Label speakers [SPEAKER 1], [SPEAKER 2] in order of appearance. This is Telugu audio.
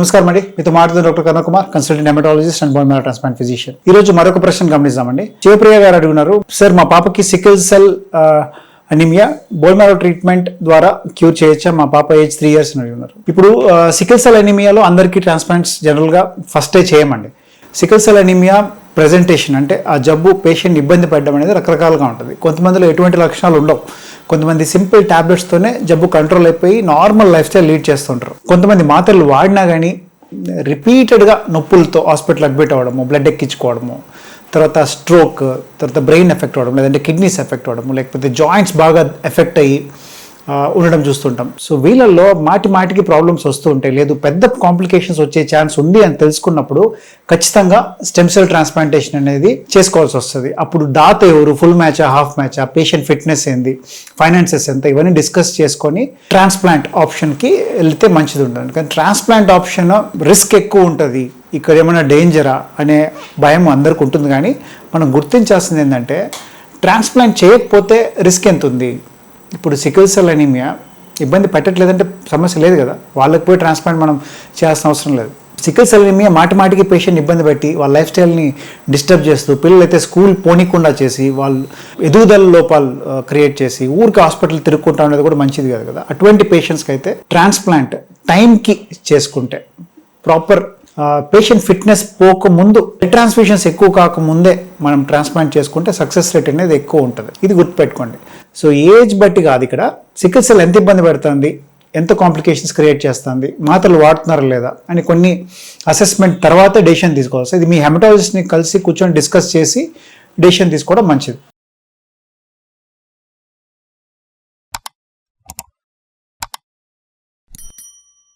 [SPEAKER 1] నమస్కారం అండి. మీతో మాట్లాడుతున్న doctor Karuna Kumar consultant haematologist and bone marrow transplant physician ఈ రోజు మరొక ప్రశ్న గమనిస్తామండి శివప్రియ గారు అడుగున్నారు సార్ మా పాపకి sickle cell anaemia bone marrow treatment ద్వారా క్యూర్ చేయొచ్చా? మా పాప ఏజ్ త్రీ ఇయర్స్ అని అడుగున్నారు ఇప్పుడు సికిల్ సెల్ అనిమియాలో అందరికీ ట్రాన్స్ప్లాంట్స్ జనరల్గా ఫస్టే చేయమండి. సికిల్ సెల్ అనిమియా ప్రెజెంటేషన్ అంటే ఆ జబ్బు పేషెంట్ ఇబ్బంది పడడం అనేది రకరకాలుగా ఉంటుంది. కొంతమందిలో ఎటువంటి లక్షణాలు ఉండవు. కొంతమంది సింపుల్ ట్యాబ్లెట్స్తోనే జబ్బు కంట్రోల్ అయిపోయి నార్మల్ లైఫ్ స్టైల్ లీడ్ చేస్తుంటారు. కొంతమంది మాత్రలు వాడినా కానీ రిపీటెడ్గా నొప్పులతో హాస్పిటల్ అడ్మిట్ అవ్వడము బ్లడ్ ఎక్కించుకోవడము తర్వాత స్ట్రోక్ తర్వాత బ్రెయిన్ ఎఫెక్ట్ అవ్వడం లేదంటే కిడ్నీస్ ఎఫెక్ట్ అవ్వడము లేకపోతే జాయింట్స్ బాగా ఎఫెక్ట్ అయ్యి ఉండడం చూస్తుంటాం. సో వీళ్ళల్లో మాటి మాటికి ప్రాబ్లమ్స్ వస్తూ ఉంటాయి. లేదు పెద్ద కాంప్లికేషన్స్ వచ్చే ఛాన్స్ ఉంది అని తెలుసుకున్నప్పుడు ఖచ్చితంగా స్టెమ్ సెల్ ట్రాన్స్ప్లాంటేషన్ అనేది చేసుకోవాల్సి వస్తుంది. అప్పుడు దాత ఎవరు? ఫుల్ మ్యాచా హాఫ్ మ్యాచా పేషెంట్ ఫిట్నెస్ ఏంది? ఫైనాన్సెస్ ఎంత? ఇవన్నీ డిస్కస్ చేసుకొని ట్రాన్స్ప్లాంట్ ఆప్షన్కి వెళ్తే మంచిది ఉంటుంది కానీ ట్రాన్స్ప్లాంట్ ఆప్షన్ రిస్క్ ఎక్కువ ఉంటుంది. ఇక్కడ ఏమైనా డేంజరా అనే భయం అందరికి ఉంటుంది. కానీ మనం గుర్తించాల్సింది ఏంటంటే ట్రాన్స్ప్లాంట్ చేయకపోతే రిస్క్ ఎంత ఉంది? ఇప్పుడు సికిల్ సెల్ అనీమియా ఇబ్బంది పెట్టట్లేదంటే సమస్య లేదు కదా. వాళ్ళకి పోయి ట్రాన్స్ప్లాంట్ మనం చేయాల్సిన అవసరం లేదు. సికిల్ సెల్ అనీమియా మాటి మాటికి పేషెంట్ ఇబ్బంది పెట్టి వాళ్ళ లైఫ్ స్టైల్ని డిస్టర్బ్ చేస్తూ పిల్లలు అయితే స్కూల్ పోనీకుండా చేసి వాళ్ళు ఎదుగుదల లోపాలు క్రియేట్ చేసి ఊరికి హాస్పిటల్ తిరుగుకుంటా ఉండేది కూడా మంచిది కాదు కదా. అటువంటి పేషెంట్స్కి అయితే ట్రాన్స్ప్లాంట్ టైంకి చేసుకుంటే ప్రాపర్ పేషెంట్ ఫిట్నెస్ పోకముందు ట్రాన్స్ఫ్యూషన్స్ ఎక్కువ కాకముందే మనం ట్రాన్స్ప్లాంట్ చేసుకుంటే సక్సెస్ రేట్ అనేది ఎక్కువ ఉంటుంది. ఇది గుర్తుపెట్టుకోండి. సో ఏజ్ బట్టి కాదు ఇక్కడ. సికిల్ సెల్ ఎంత ఇబ్బంది పెడుతుంది? ఎంత కాంప్లికేషన్స్ క్రియేట్ చేస్తుంది? మాత్రలు వాడుతున్నారా లేదా? అని కొన్ని అసెస్మెంట్ తర్వాత డెసిషన్ తీసుకోవాలి. ఇది మీ హెమటాలజిస్ట్ని కలిసి కూర్చొని డిస్కస్ చేసి డెసిషన్ తీసుకోవడం మంచిది.